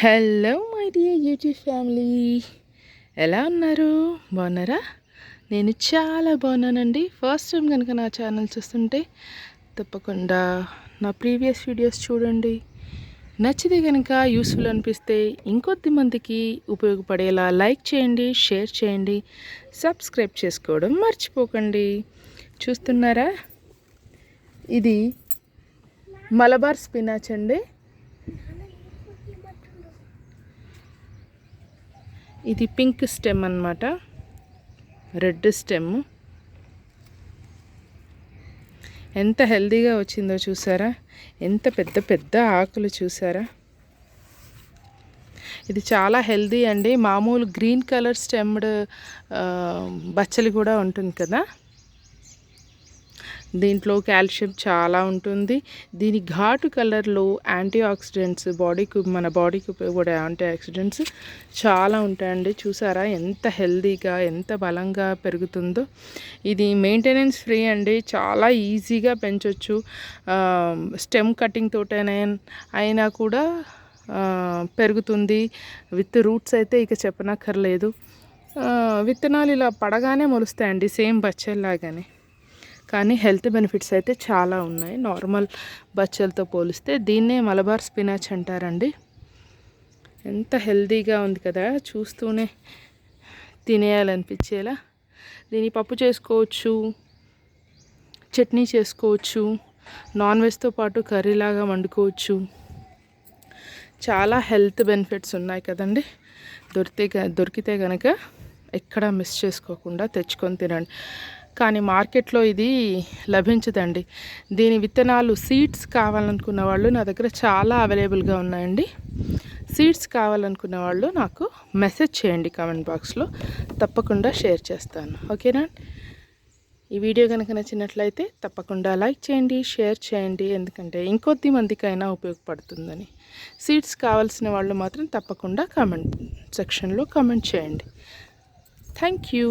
Hello my dear YouTube family ఎలా ఉన్నారు? బాగున్నారా? నేను చాలా బాగున్నానండి. ఫస్ట్ టైం కనుక నా ఛానల్ చూస్తుంటే తప్పకుండా నా ప్రీవియస్ వీడియోస్ చూడండి. నచ్చితే కనుక యూస్ఫుల్ అనిపిస్తే ఇంకొద్ది మందికి ఉపయోగపడేలా లైక్ చేయండి షేర్ చేయండి సబ్స్క్రైబ్ చేసుకోవడం మర్చిపోకండి. చూస్తున్నారా? ఇది మలబార్ స్పినాచ్ అండి. ఇది పింక్ స్టెమ్ అనమాట రెడ్ స్టెమ్. ఎంత హెల్దీగా వచ్చిందో చూసారా? ఎంత పెద్ద పెద్ద ఆకులు చూసారా? ఇది చాలా హెల్దీ అండి. మామూలు గ్రీన్ కలర్ స్టెమ్డ్ బచ్చలి కూడా ఉంటుంది కదా? దీంట్లో కాల్షియం చాలా ఉంటుంది. దీని ఘాటు కలర్లో యాంటీ ఆక్సిడెంట్స్ బాడీకి మన బాడీకి ఉపయోగపడే యాంటీ ఆక్సిడెంట్స్ చాలా ఉంటాయండి. చూసారా ఎంత హెల్దీగా ఎంత బలంగా పెరుగుతుందో. ఇది మెయింటెనెన్స్ ఫ్రీ అండి. చాలా ఈజీగా పెంచవచ్చు స్టెమ్ కటింగ్ తోటైనా అయినా కూడా పెరుగుతుంది. విత్ రూట్స్ అయితే ఇక చెప్పనక్కర్లేదు. విత్తనాలు ఇలా పడగానే మొలుస్తాయండి. సేమ్ బచ్చెల్లాగానే. కానీ హెల్త్ బెనిఫిట్స్ అయితే చాలా ఉన్నాయి. నార్మల్ బచ్చలతో పోలిస్తే దీన్నే మలబార్ స్పినాచ్ అంటారండి. ఎంత హెల్తీగా ఉంది కదా చూస్తూనే తినేయాలనిపించేలా. దీన్ని పప్పు చేసుకోవచ్చు చట్నీ చేసుకోవచ్చు నాన్ వెజ్తో పాటు కర్రీలాగా వండుకోవచ్చు. చాలా హెల్త్ బెనిఫిట్స్ ఉన్నాయి కదండి. దొరికితే దొరికితే కనుక ఎక్కడ మిస్ చేసుకోకుండా తెచ్చుకొని తినండి. కానీ మార్కెట్లో ఇది లభించదండి. దీని విత్తనాలు సీడ్స్ కావాలనుకున్న వాళ్ళు నా దగ్గర చాలా అవైలబుల్గా ఉన్నాయండి. సీడ్స్ కావాలనుకున్న వాళ్ళు నాకు మెసేజ్ చేయండి కామెంట్ బాక్స్లో. తప్పకుండా షేర్ చేస్తాను. ఓకేనా? ఈ వీడియో కనుక నచ్చినట్లయితే తప్పకుండా లైక్ చేయండి షేర్ చేయండి ఎందుకంటే ఇంకొద్ది మందికైనా ఉపయోగపడుతుందని. సీడ్స్ కావాల్సిన వాళ్ళు మాత్రం తప్పకుండా కామెంట్ సెక్షన్లో కామెంట్ చేయండి. Thank you.